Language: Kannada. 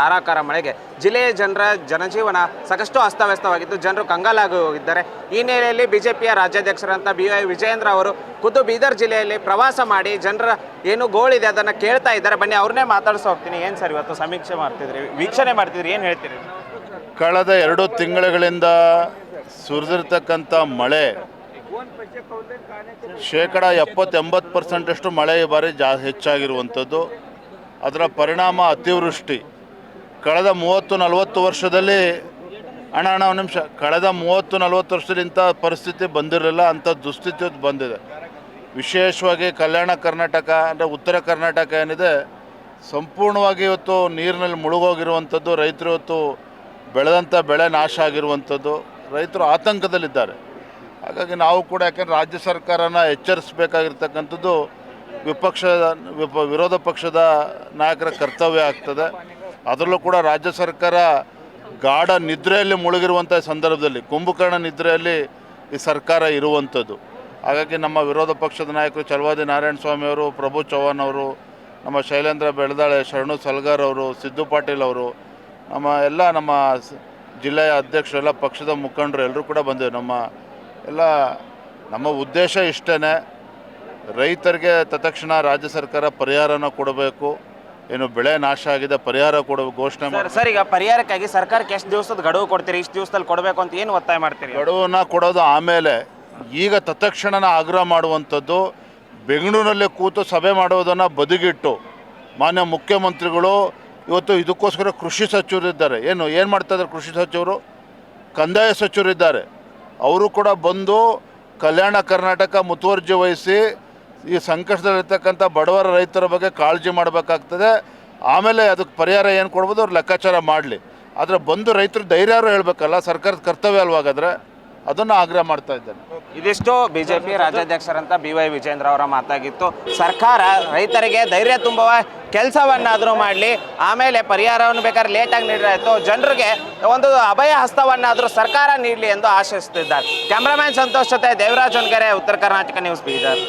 ಧಾರಾಕಾರ ಮಳೆಗೆ ಜಿಲ್ಲೆಯ ಜನರ ಜನಜೀವನ ಸಾಕಷ್ಟು ಅಸ್ತವ್ಯಸ್ತವಾಗಿದ್ದು ಜನರು ಕಂಗಾಲಾಗಿ ಹೋಗಿದ್ದಾರೆ. ಈ ಹಿನ್ನೆಲೆಯಲ್ಲಿ ಬಿಜೆಪಿಯ ರಾಜ್ಯಾಧ್ಯಕ್ಷರಂತ ಬಿ ವೈ ವಿಜಯೇಂದ್ರ ಅವರು ಖುದ್ದು ಬೀದರ್ ಜಿಲ್ಲೆಯಲ್ಲಿ ಪ್ರವಾಸ ಮಾಡಿ ಜನರ ಏನು ಗೋಳಿದೆ ಅದನ್ನು ಕೇಳ್ತಾ ಇದ್ದಾರೆ. ಬನ್ನಿ, ಅವ್ರನ್ನೇ ಮಾತಾಡ್ಸೋ ಹೋಗ್ತೀನಿ. ಏನು ಸರ್ ಇವತ್ತು ಸಮೀಕ್ಷೆ ಮಾಡ್ತಿದ್ರಿ? ವೀಕ್ಷಣೆ ಮಾಡ್ತಿದ್ರಿ? ಏನು ಹೇಳ್ತೀರಿ? ಕಳೆದ ಎರಡು ತಿಂಗಳುಗಳಿಂದ ಸುರಿದಿರ್ತಕ್ಕಂಥ ಮಳೆ ಶೇಕಡ ಎಪ್ಪತ್ತೆಂಬತ್ತು ಪರ್ಸೆಂಟಷ್ಟು ಮಳೆ ಬಾರಿ ಜಾ ಹೆಚ್ಚಾಗಿರುವಂಥದ್ದು. ಅದರ ಪರಿಣಾಮ ಅತಿವೃಷ್ಟಿ. ಕಳೆದ ಮೂವತ್ತು ನಲವತ್ತು ವರ್ಷದಲ್ಲಿ, ಅಣ್ಣ ಅಣ್ಣ, ಒಂದು ನಿಮಿಷ. ಕಳೆದ ಮೂವತ್ತು ನಲವತ್ತು ವರ್ಷದಲ್ಲಿ ಇಂಥ ಪರಿಸ್ಥಿತಿ ಬಂದಿರಲಿಲ್ಲ ಅಂಥ ದುಸ್ಥಿತಿ ಬಂದಿದೆ. ವಿಶೇಷವಾಗಿ ಕಲ್ಯಾಣ ಕರ್ನಾಟಕ, ಅಂದರೆ ಉತ್ತರ ಕರ್ನಾಟಕ ಏನಿದೆ, ಸಂಪೂರ್ಣವಾಗಿ ಇವತ್ತು ನೀರಿನಲ್ಲಿ ಮುಳುಗೋಗಿರುವಂಥದ್ದು, ರೈತರು ಇವತ್ತು ಬೆಳೆದಂಥ ಬೆಳೆ ನಾಶ ಆಗಿರುವಂಥದ್ದು, ರೈತರು ಆತಂಕದಲ್ಲಿದ್ದಾರೆ. ಹಾಗಾಗಿ ನಾವು ಕೂಡ ಯಾಕೆಂದ್ರೆ ರಾಜ್ಯ ಸರ್ಕಾರನ ಎಚ್ಚರಿಸಬೇಕಾಗಿರ್ತಕ್ಕಂಥದ್ದು ವಿಪಕ್ಷದ, ವಿಪ, ವಿರೋಧ ಪಕ್ಷದ ನಾಯಕರ ಕರ್ತವ್ಯ ಆಗ್ತದೆ. ಅದರಲ್ಲೂ ಕೂಡ ರಾಜ್ಯ ಸರ್ಕಾರ ಗಾಢ ನಿದ್ರೆಯಲ್ಲಿ ಮುಳುಗಿರುವಂಥ ಸಂದರ್ಭದಲ್ಲಿ, ಕುಂಭಕರ್ಣ ನಿದ್ರೆಯಲ್ಲಿ ಈ ಸರ್ಕಾರ ಇರುವಂಥದ್ದು. ಹಾಗಾಗಿ ನಮ್ಮ ವಿರೋಧ ಪಕ್ಷದ ನಾಯಕರು ಚಲವಾದಿ ನಾರಾಯಣ ಸ್ವಾಮಿ ಅವರು, ಪ್ರಭು ಚೌಹಾಣ್ ಅವರು, ನಮ್ಮ ಶೈಲೇಂದ್ರ ಬೆಳದಾಳೆ, ಶರಣು ಸಲ್ಗಾರ್ ಅವರು, ಸಿದ್ದು ಪಾಟೀಲ್ ಅವರು, ನಮ್ಮ ಎಲ್ಲ ನಮ್ಮ ಜಿಲ್ಲೆಯ ಅಧ್ಯಕ್ಷರು, ಎಲ್ಲ ಪಕ್ಷದ ಮುಖಂಡರು ಎಲ್ಲರೂ ಕೂಡ ಬಂದಿವೆ. ನಮ್ಮ ಎಲ್ಲ, ನಮ್ಮ ಉದ್ದೇಶ ಇಷ್ಟೇ ರೈತರಿಗೆ ತತ್ಕ್ಷಣ ರಾಜ್ಯ ಸರ್ಕಾರ ಪರಿಹಾರನ ಕೊಡಬೇಕು. ಏನು ಬೆಳೆ ನಾಶ ಆಗಿದೆ ಪರಿಹಾರ ಕೊಡೋ ಘೋಷಣೆ ಮಾಡಿ ಸರ್ ಈಗ ಪರಿಹಾರಕ್ಕಾಗಿ ಸರ್ಕಾರಕ್ಕೆ ಎಷ್ಟು ದಿವಸದ ಗಡುವು ಕೊಡ್ತೀರಿ? ಇಷ್ಟು ದಿವಸದಲ್ಲಿ ಕೊಡಬೇಕು ಅಂತ ಏನು ಒತ್ತಾಯ ಮಾಡ್ತೀರಿ? ಗಡುವನ್ನ ಕೊಡೋದು ಆಮೇಲೆ ಈಗ ತತ್ಕ್ಷಣನ ಆಗ್ರಹ ಮಾಡುವಂಥದ್ದು ಬೆಂಗಳೂರಿನಲ್ಲೇ ಕೂತು ಸಭೆ ಮಾಡೋದನ್ನು ಬದಿಗಿಟ್ಟು ಮಾನ್ಯ ಮುಖ್ಯಮಂತ್ರಿಗಳು ಇವತ್ತು ಇದಕ್ಕೋಸ್ಕರ ಕೃಷಿ ಸಚಿವರಿದ್ದಾರೆ ಏನು ಏನು ಮಾಡ್ತಾ ಇದ್ದಾರೆ ಕೃಷಿ ಸಚಿವರು? ಕಂದಾಯ ಸಚಿವರಿದ್ದಾರೆ ಅವರು ಕೂಡ ಬಂದು ಕಲ್ಯಾಣ ಕರ್ನಾಟಕ ಮುತುವರ್ಜಿ ವಹಿಸಿ ಈ ಸಂಕಷ್ಟದಲ್ಲಿರ್ತಕ್ಕಂಥ ಬಡವರ ರೈತರ ಬಗ್ಗೆ ಕಾಳಜಿ ಮಾಡಬೇಕಾಗ್ತದೆ. ಆಮೇಲೆ ಅದಕ್ಕೆ ಪರಿಹಾರ ಏನು ಕೊಡ್ಬೋದು? ಅವ್ರು ಲೆಕ್ಕಾಚಾರ ಮಾಡಲಿ. ಆದರೆ ಬಂದು ರೈತರು ಧೈರ್ಯಾರು ಹೇಳಬೇಕಲ್ಲ? ಸರ್ಕಾರದ ಕರ್ತವ್ಯ ಅಲ್ವಾಗಾದ್ರೆ ಅದನ್ನು ಆಗ್ರಹ ಮಾಡ್ತಾ ಇದ್ದಾರೆ. ಇದಿಷ್ಟು ಬಿಜೆಪಿ ರಾಜ್ಯಾಧ್ಯಕ್ಷರಂತ ಬಿ ವೈ ವಿಜೇಂದ್ರ ಅವರ ಮಾತಾಗಿತ್ತು. ಸರ್ಕಾರ ರೈತರಿಗೆ ಧೈರ್ಯ ತುಂಬುವ ಕೆಲಸವನ್ನಾದರೂ ಮಾಡಲಿ. ಆಮೇಲೆ ಪರಿಹಾರವನ್ನು ಬೇಕಾದ್ರೆ ಲೇಟಾಗಿ ನೀಡಲಾಯಿತು ಜನರಿಗೆ ಒಂದು ಅಭಯ ಹಸ್ತವನ್ನಾದರೂ ಸರ್ಕಾರ ನೀಡಲಿ ಎಂದು ಆಶಿಸುತ್ತಿದ್ದಾರೆ ಕ್ಯಾಮ್ರಾಮ್ಯಾನ್ ಸಂತೋಷ್ ಜೊತೆ ದೇವರಾಜ್ ಉತ್ತರ ಕರ್ನಾಟಕ ನ್ಯೂಸ್ ಬೀದರ್.